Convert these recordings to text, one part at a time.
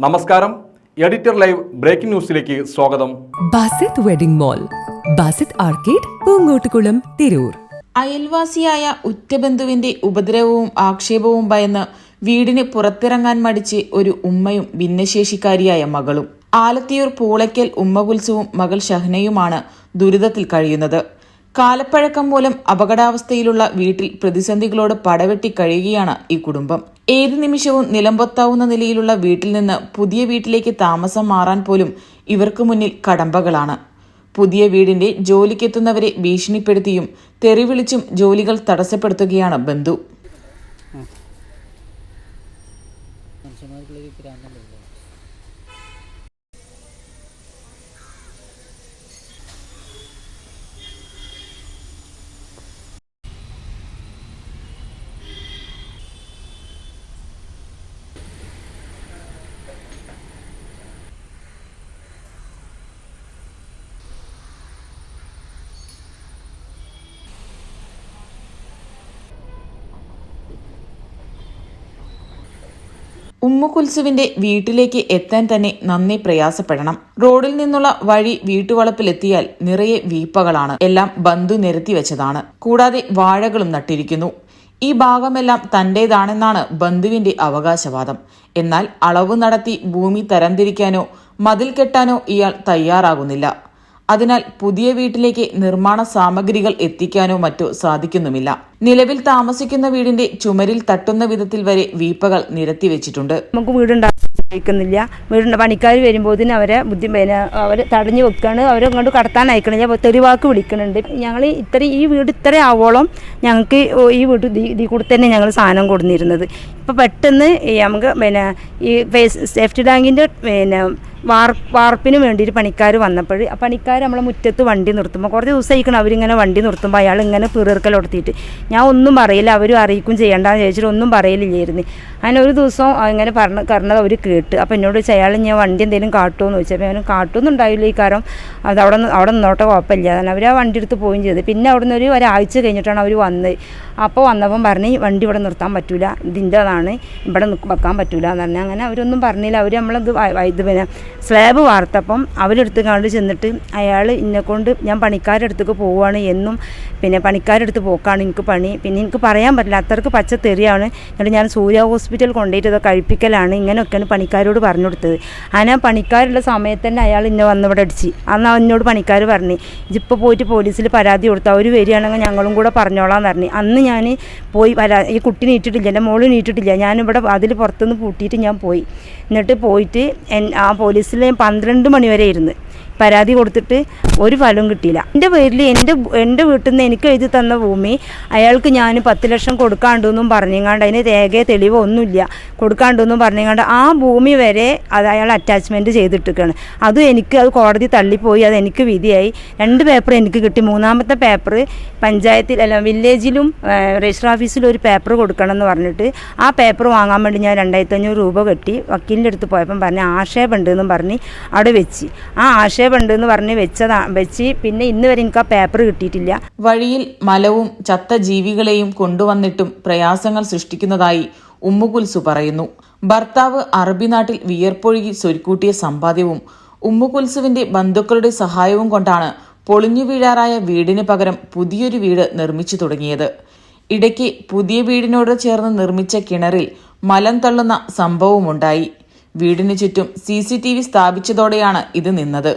നമസ്കാരം. Editor live breaking ന്യൂസിലേക്ക് സ്വാഗതം. Basith wedding mall Basith arcade Poonkottukulam Tirur. അയൽവാസിയായ ഉറ്റബന്ധുവിന്റെ ഉപദ്രവവും ആക്ഷേപവും ഭയന്ന് വീടിന് പുറത്തിറങ്ങാൻ മടിച്ച് ഒരു ഉമ്മയും ഭിന്നശേഷിക്കാരിയായ മകളും. ആലത്തിയൂർ പൂളയ്ക്കൽ ഉമ്മകുത്സവും മകൾ ഷഹ്നയുമാണ് ദുരിതത്തിൽ കഴിയുന്നത്. കാലപ്പഴക്കം മൂലം അപകടാവസ്ഥയിലുള്ള വീട്ടിൽ പ്രതിസന്ധികളോട് പടവെട്ടി കഴിയുകയാണ് ഈ കുടുംബം. ഏത് നിമിഷവും നിലംപൊത്താവുന്ന നിലയിലുള്ള വീട്ടിൽ നിന്ന് പുതിയ വീട്ടിലേക്ക് താമസം മാറാൻ പോലും ഇവർക്ക് മുന്നിൽ കടമ്പകളാണ്. പുതിയ വീടിന്റെ ജോലിക്കെത്തുന്നവരെ ഭീഷണിപ്പെടുത്തിയും തെറിവിളിച്ചും ജോലികൾ തടസ്സപ്പെടുത്തുകയാണ് ബന്ധു. ഉമ്മു കുൽസുവിന്റെ വീട്ടിലേക്ക് എത്താൻ തന്നെ നന്ദി പ്രയാസപ്പെടണം. റോഡിൽ നിന്നുള്ള വഴി വീട്ടുവളപ്പിലെത്തിയാൽ നിറയെ വീപ്പകളാണ്. എല്ലാം ബന്ധു നിരത്തി വെച്ചതാണ്. കൂടാതെ വാഴകളും നട്ടിരിക്കുന്നു. ഈ ഭാഗമെല്ലാം തന്റേതാണെന്നാണ് ബന്ധുവിന്റെ അവകാശവാദം. എന്നാൽ അളവ് നടത്തി ഭൂമി തരംതിരിക്കാനോ മതിൽ കെട്ടാനോ ഇയാൾ തയ്യാറാകുന്നില്ല. അതിനാൽ പുതിയ വീട്ടിലേക്ക് നിർമ്മാണ സാമഗ്രികൾ എത്തിക്കാനോ മറ്റോ സാധിക്കുന്നുമില്ല. നിലവിൽ താമസിക്കുന്ന വീടിന്റെ ചുമരിൽ തട്ടുന്ന വിധത്തിൽ വരെ വീപ്പകൾ നിരത്തി വെച്ചിട്ടുണ്ട്. നമുക്ക് വീടുണ്ടാക്കുന്നില്ല വീടുണ്ട പണിക്കാർ വരുമ്പോഴത്തേന് അവരെ ബുദ്ധി അവർ തടഞ്ഞു വെക്കുകയാണ് അവരെ കൊണ്ട് കടത്താൻ അയക്കണില്ല. തെരുവാക്ക് വിളിക്കുന്നുണ്ട്. ഞങ്ങൾ ഇത്ര ഈ വീട് ഇത്ര ആവോളം ഞങ്ങൾക്ക് ഈ വീട് ഇതിൽ കൂടെ തന്നെ ഞങ്ങൾ സാധനം കൊടുന്നിരുന്നത്. ഇപ്പം പെട്ടെന്ന് നമുക്ക് പിന്നെ ഈ സേഫ്റ്റി ടാങ്കിന്റെ പിന്നെ വാർ വാർപ്പിന് വേണ്ടിയിട്ട് പണിക്കാർ വന്നപ്പോൾ ആ പണിക്കാർ നമ്മളെ മുറ്റത്ത് വണ്ടി നിർത്തുമ്പോൾ കുറച്ച് ദിവസം ആയിക്കണം അവരിങ്ങനെ വണ്ടി നിർത്തുമ്പോൾ അയാൾ ഇങ്ങനെ പിറർക്കൽ കൊടുത്തിട്ട് ഞാൻ ഒന്നും പറയില്ല അവരും അറിയിക്കും ചെയ്യണ്ടെന്ന് ചോദിച്ചിട്ട് ഒന്നും പറയലില്ലായിരുന്നു. അങ്ങനെ ഒരു ദിവസം ഇങ്ങനെ പറഞ്ഞ പറഞ്ഞത് അവർ കേട്ട്. അപ്പോൾ എന്നോട് ചോദിച്ചാൽ അയാൾ ഞാൻ വണ്ടി എന്തെങ്കിലും കാട്ടുമോ എന്ന് ചോദിച്ചപ്പോൾ അവന് കാട്ടുമൊന്നും ഉണ്ടായില്ല ഈ കാരണം അത് അവിടെ അവിടെ നിന്നോട്ടെ കുഴപ്പമില്ല. കാരണം അവർ ആ വണ്ടി എടുത്ത് പോവുകയും ചെയ്തു. പിന്നെ അവിടെ നിന്ന് ഒരു ഒരാഴ്ച കഴിഞ്ഞിട്ടാണ് അവർ വന്നത്. അപ്പോൾ വന്നപ്പം പറഞ്ഞ് വണ്ടി ഇവിടെ നിർത്താൻ പറ്റൂല. ഇതിന്റെതാണ് ഇവിടെ വെക്കാൻ പറ്റൂല. എന്ന് പറഞ്ഞാൽ അങ്ങനെ അവരൊന്നും പറഞ്ഞില്ല. അവർ നമ്മളത് ഇത് പിന്നെ സ്ലാബ് വാർത്തപ്പം അവരെടുത്ത് കണ്ട് ചെന്നിട്ട് അയാൾ ഇന്നെക്കൊണ്ട് കൊണ്ട് ഞാൻ പണിക്കാരുടെ അടുത്തേക്ക് പോവുകയാണ് എന്നും പിന്നെ പണിക്കാരുടെ അടുത്ത് പോക്കാണ് എനിക്ക് പണി. പിന്നെ എനിക്ക് പറയാൻ പറ്റില്ല. അത്രയ്ക്ക് പച്ച തെറിയാണ് എന്നിട്ട് ഞാൻ സൂര്യ ഹോസ്പിറ്റൽ കൊണ്ടുപോയിട്ട് ഇത് കഴിപ്പിക്കലാണ് ഇങ്ങനെയൊക്കെയാണ് പണിക്കാരോട് പറഞ്ഞു കൊടുത്തത് അങ്ങനെ പണിക്കാരുള്ള സമയത്ത് തന്നെ അയാൾ ഇന്നെ വന്ന് ഇവിടെ അടിച്ച്. അന്ന് എന്നോട് പണിക്കാർ പറഞ്ഞു ഇതിപ്പോൾ പോയിട്ട് പോലീസിൽ പരാതി കൊടുത്തു അവർ വരികയാണെങ്കിൽ ഞങ്ങളും കൂടെ പറഞ്ഞോളാം പറഞ്ഞു. അന്ന് ഞാൻ പോയി പരാ ഈ കുട്ടി നീട്ടിട്ടില്ല എന്റെ മോൾ നീട്ടിട്ടില്ല ഞാനിവിടെ അതിൽ പുറത്തുനിന്ന് പൂട്ടിയിട്ട് ഞാൻ പോയി. എന്നിട്ട് പോയിട്ട് ആ പോലീസിൽ പന്ത്രണ്ട് മണി വരെ ഇരുന്ന്. പരാതി കൊടുത്തിട്ട് ഒരു ഫലവും കിട്ടിയില്ല. എന്റെ പേരിൽ എന്റെ എന്റെ വീട്ടിൽ നിന്ന് എനിക്ക് എഴുതി തന്ന ഭൂമി അയാൾക്ക് ഞാൻ പത്ത് ലക്ഷം കൊടുക്കാണ്ടെന്നും പറഞ്ഞെങ്ങാണ്ട് അതിന് രേഖ തെളിവൊന്നുമില്ല കൊടുക്കാണ്ടെന്നും പറഞ്ഞെങ്ങാണ്ട് ആ ഭൂമി വരെ അത് അയാൾ അറ്റാച്ച്മെന്റ് ചെയ്തിട്ടിരിക്കുകയാണ്. അതും എനിക്ക് അത് കോടതി തള്ളിപ്പോയി അത് എനിക്ക് വിധിയായി. രണ്ട് പേപ്പർ എനിക്ക് കിട്ടി. മൂന്നാമത്തെ പേപ്പർ പഞ്ചായത്തിൽ അല്ല വില്ലേജിലും രജിസ്റ്റർ ഓഫീസിലും ഒരു പേപ്പർ കൊടുക്കണം എന്ന് പറഞ്ഞിട്ട് ആ പേപ്പർ വാങ്ങാൻ വേണ്ടി ഞാൻ രണ്ടായിരത്തി അഞ്ഞൂറ് രൂപ കെട്ടി വക്കീലിന്റെ അടുത്ത് പോയപ്പം പറഞ്ഞ് ആക്ഷേപമുണ്ട് എന്നും പറഞ്ഞ് അവിടെ വെച്ച്. ആ ആക്ഷേപമുണ്ട് എന്ന് പറഞ്ഞ് വെച്ചതാ വെച്ച് പിന്നെ ഇന്ന് വരെ എനിക്ക് ആ പേപ്പർ കിട്ടിയിട്ടില്ല. വഴിയിൽ മലവും ചത്ത ജീവികളെയും കൊണ്ടുവന്നിട്ടും പ്രയാസങ്ങൾ സൃഷ്ടിക്കുന്നതായി ഉമ്മുകുൽസു പറയുന്നു. ഭർത്താവ് അറബി നാട്ടിൽ വിയർപ്പൊഴുകി സ്വരുക്കൂട്ടിയ സമ്പാദ്യവും ഉമ്മുകുൽസുവിന്റെ ബന്ധുക്കളുടെ സഹായവും കൊണ്ടാണ് പൊളിഞ്ഞു വീഴാറായ വീടിന് പകരം പുതിയൊരു വീട് നിർമ്മിച്ചു തുടങ്ങിയത്. ഇടയ്ക്ക് പുതിയ വീടിനോട് ചേർന്ന് നിർമ്മിച്ച കിണറിൽ മലം തള്ളുന്ന സംഭവമുണ്ടായി വീടിനു ചുറ്റും സി സി ടി വി സ്ഥാപിച്ചതോടെയാണ് ഇത് നിന്നത്.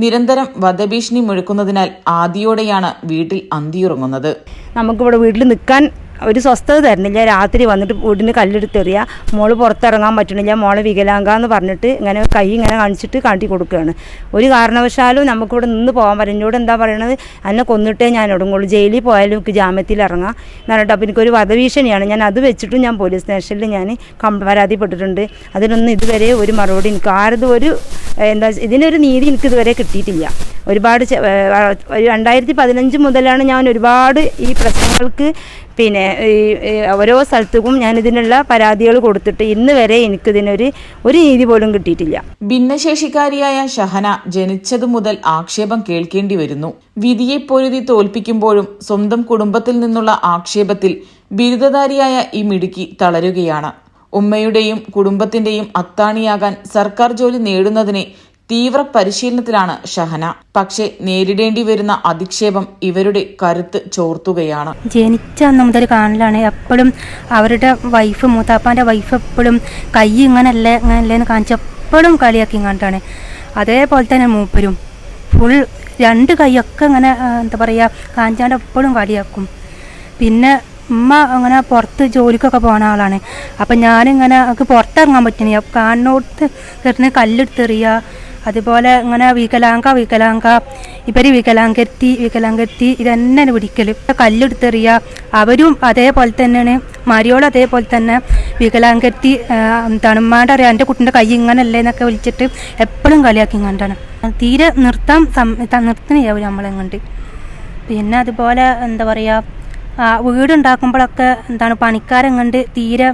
നിരന്തരം വധഭീഷണി മുഴക്കുന്നതിനാൽ ആദിയോടെയാണ് വീട്ടിൽ അന്തിയുറങ്ങുന്നത്. നമുക്കിവിടെ വീട്ടിൽ നിൽക്കാൻ ഒരു സ്വസ്ഥത തരുന്നില്ല. രാത്രി വന്നിട്ട് വീടിന് കല്ലെടുത്തെറിയുക മോൾ പുറത്തിറങ്ങാൻ പറ്റണില്ല മോളെ വികലാംഗ എന്ന് പറഞ്ഞിട്ട് ഇങ്ങനെ കൈ ഇങ്ങനെ കാണിച്ചിട്ട് കാട്ടി കൊടുക്കുകയാണ്. ഒരു കാരണവശാലും നമുക്കിവിടെ നിന്ന് പോകാൻ പറ്റും എന്നോട് എന്താ പറയണത്? എന്നെ കൊന്നിട്ടേ ഞാൻ ഒടുങ്ങുള്ളൂ ജയിലിൽ പോയാലും എനിക്ക് ജാമ്യത്തിൽ ഇറങ്ങാം. എന്ന് പറഞ്ഞിട്ട് അപ്പോൾ എനിക്കൊരു വധഭീഷണിയാണ്. ഞാൻ അത് വെച്ചിട്ടും ഞാൻ പോലീസ് സ്റ്റേഷനിൽ ഞാൻ പരാതിപ്പെട്ടിട്ടുണ്ട്. അതിനൊന്നും ഇതുവരെ ഒരു മറുപടി എനിക്ക് ആരതും ഒരു എന്താ ഇതിനൊരു നീതി എനിക്ക് ഇതുവരെ കിട്ടിയിട്ടില്ല. ഒരുപാട് ഒരു രണ്ടായിരത്തി പതിനഞ്ച് മുതലാണ് ഞാൻ ഒരുപാട് ഈ പ്രശ്നങ്ങൾക്ക് പിന്നെ ഓരോ സ്ഥലത്തേക്കും ഞാൻ ഇതിനുള്ള പരാതികൾ കൊടുത്തിട്ട് ഇന്ന് വരെ എനിക്കിതിനൊരു ഒരു നീതി പോലും കിട്ടിയിട്ടില്ല. ഭിന്നശേഷിക്കാരിയായ ഷഹന ജനിച്ചതു മുതൽ ആക്ഷേപം കേൾക്കേണ്ടി വരുന്നു. വിധിയെ പൊരുതി തോൽപ്പിക്കുമ്പോഴും സ്വന്തം കുടുംബത്തിൽ നിന്നുള്ള ആക്ഷേപത്തിൽ ബിരുദധാരിയായ ഈ മിടുക്കി തളരുകയാണ്. ഉമ്മയുടെയും കുടുംബത്തിന്റെയും അത്താണിയാകാൻ സർക്കാർ ജോലി നേടുന്നതിനെ തീവ്ര പരിശീലനത്തിലാണ് ഷഹന. പക്ഷേ നേരിടേണ്ടി വരുന്ന അധിക്ഷേപം ഇവരുടെ കരുത്ത് ചോർത്തുകയാണ്. ജനിച്ച അന്ന് മുതൽ കാണലാണ് എപ്പോഴും അവരുടെ വൈഫ് മൂത്താപ്പാന്റെ വൈഫ് എപ്പോഴും കൈ ഇങ്ങനെ അല്ല ഇങ്ങനല്ലേന്ന് കാണിച്ച് എപ്പോഴും കളിയാക്കി കണ്ടാണ്. അതേപോലെ തന്നെ മൂപ്പരും. ഫുൾ രണ്ട് കൈയൊക്കെ ഇങ്ങനെ എന്താ പറയുക കാഞ്ചാണ്ട് എപ്പോഴും കളിയാക്കും. പിന്നെ ഉമ്മ അങ്ങനെ പുറത്ത് ജോലിക്കൊക്കെ പോണ ആളാണ്. അപ്പം ഞാനിങ്ങനെ എനിക്ക് പുറത്തിറങ്ങാൻ പറ്റണില്ല. കാണുന്നോടത്ത് കിടന്ന് കല്ലെടുത്തെറിയുക അതുപോലെ ഇങ്ങനെ വികലാംഗ വികലാംഗ ഇവർ വികലാംഗത്തി വികലാംഗത്തി ഇതന്നെ പിടിക്കൽ കല്ലെടുത്തെറിയുക അവരും അതേപോലെ തന്നെയാണ്. മരിയോളും അതേപോലെ തന്നെ വികലാംഗത്തി ഉമ്മാന്റെ അറിയാം. എന്റെ കുട്ടിന്റെ കൈ ഇങ്ങനല്ലേ എന്നൊക്കെ വിളിച്ചിട്ട് എപ്പോഴും കളിയാക്കി കണ്ടാണ്. തീരെ നിർത്താൻ നിർത്തണേ അവർ നമ്മളെ പിന്നെ അതുപോലെ എന്താ പറയുക വീടുണ്ടാക്കുമ്പോഴൊക്കെ എന്താണ് പണിക്കാരൻ കണ്ട് തീരെ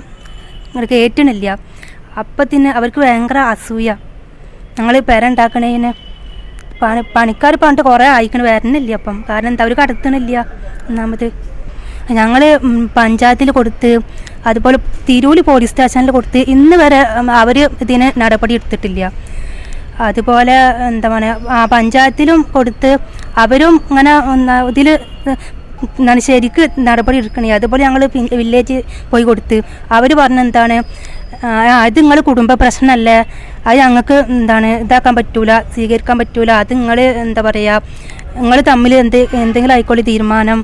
ഇങ്ങോട്ട് കയറ്റണില്ല അപ്പത്തിന് അവർക്ക് ഭയങ്കര അസൂയ. ഞങ്ങൾ പെര ഉണ്ടാക്കണേന് പണി പണിക്കാർ പണ്ട് കുറേ ആയിക്കണ വരണില്ല അപ്പം. കാരണം എന്താ അവർ കടത്തണില്ല. ഒന്നാമത് ഞങ്ങൾ പഞ്ചായത്തിൽ കൊടുത്ത് അതുപോലെ തിരൂൽ പോലീസ് സ്റ്റേഷനിൽ കൊടുത്ത് ഇന്ന് വരെ അവർ ഇതിന് നടപടി എടുത്തിട്ടില്ല. അതുപോലെ എന്താ പറയുക പഞ്ചായത്തിലും കൊടുത്ത് അവരും ഇങ്ങനെ ഇതിൽ എന്താണ് ശരിക്ക് നടപടി എടുക്കണേ. അതുപോലെ ഞങ്ങൾ വില്ലേജ് പോയി കൊടുത്ത്. അവർ പറഞ്ഞ എന്താണ് ആ, അത് നിങ്ങൾ കുടുംബ പ്രശ്നമല്ലേ അത് ഞങ്ങൾക്ക് എന്താണ് ഇതാക്കാൻ പറ്റൂല സ്വീകരിക്കാൻ പറ്റൂല. അത് നിങ്ങൾ എന്താ പറയുക നിങ്ങൾ തമ്മിൽ എന്ത് എന്തെങ്കിലും ആയിക്കോളി തീരുമാനം.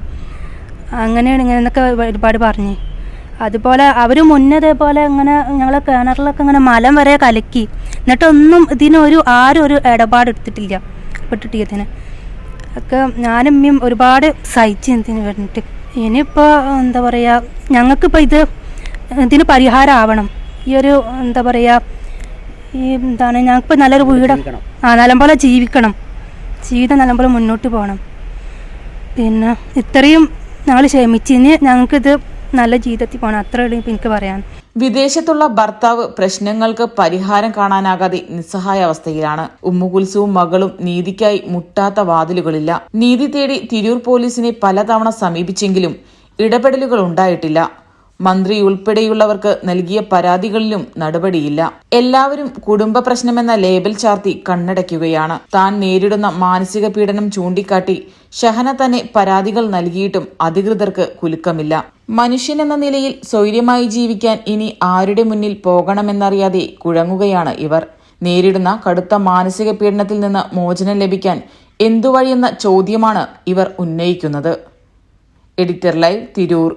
അങ്ങനെയാണ് ഇങ്ങനെ എന്നൊക്കെ ഒരുപാട് പറഞ്ഞ്. അതുപോലെ അവർ മുന്നേ അതേപോലെ ഇങ്ങനെ ഞങ്ങളെ കിണറിലൊക്കെ ഇങ്ങനെ മലം വരെ കലക്കി. എന്നിട്ടൊന്നും ഇതിനൊരു ആരും ഒരു ഇടപാട് എടുത്തിട്ടില്ല പെട്ടിട്ടിയതിന് ഒക്കെ ഞാനമ്മയും ഒരുപാട് സഹിച്ചു ഇതിന് വേണ്ടിയിട്ട് ഇനിയിപ്പോൾ എന്താ പറയുക ഞങ്ങൾക്കിപ്പോൾ ഇത് ഇതിന് പരിഹാരമാവണം ഈ ഒരു എന്താ പറയുക ഈ എന്താണ് ഞങ്ങൾക്കിപ്പോൾ നല്ലൊരു വീട് ആ നല്ലപോലെ ജീവിക്കണം. ജീവിതം നല്ലപോലെ മുന്നോട്ട് പോകണം. പിന്നെ ഇത്രയും ഞങ്ങൾ ക്ഷമിച്ചിന് ഞങ്ങൾക്കിത് നല്ല ജീവിതത്തിൽ പോകണം. അത്രേ ഉള്ളൂ ഇപ്പം എനിക്ക് പറയാൻ. വിദേശത്തുള്ള ഭർത്താവ് പ്രശ്നങ്ങൾക്ക് പരിഹാരം കാണാനാകാതെ നിസ്സഹായ അവസ്ഥയിലാണ്. ഉമ്മുകുൽസുവും മകളും നീതിക്കായി മുട്ടാത്ത വാതിലുകളില്ല. നീതി തേടി തിരൂർ പോലീസിനെ പലതവണ സമീപിച്ചെങ്കിലും ഇടപെടലുകൾ ഉണ്ടായിട്ടില്ല. മന്ത്രി ഉൾപ്പെടെയുള്ളവർക്ക് നൽകിയ പരാതികളിലും നടപടിയില്ല. എല്ലാവരും കുടുംബ പ്രശ്നമെന്ന ലേബൽ ചാർത്തി കണ്ണടയ്ക്കുകയാണ്. താൻ നേരിടുന്ന മാനസിക പീഡനം ചൂണ്ടിക്കാട്ടി ഷഹന തന്നെ പരാതികൾ നൽകിയിട്ടും അധികൃതർക്ക് കുലുക്കമില്ല. മനുഷ്യനെന്ന നിലയിൽ സ്വൈര്യമായി ജീവിക്കാൻ ഇനി ആരുടെ മുന്നിൽ പോകണമെന്നറിയാതെ കുഴങ്ങുകയാണ് ഇവർ. നേരിടുന്ന കടുത്ത മാനസിക പീഡനത്തിൽ നിന്ന് മോചനം ലഭിക്കാൻ എന്തുവഴിയെന്ന ചോദ്യമാണ് ഇവർ ഉന്നയിക്കുന്നത്. Editor live Tirur.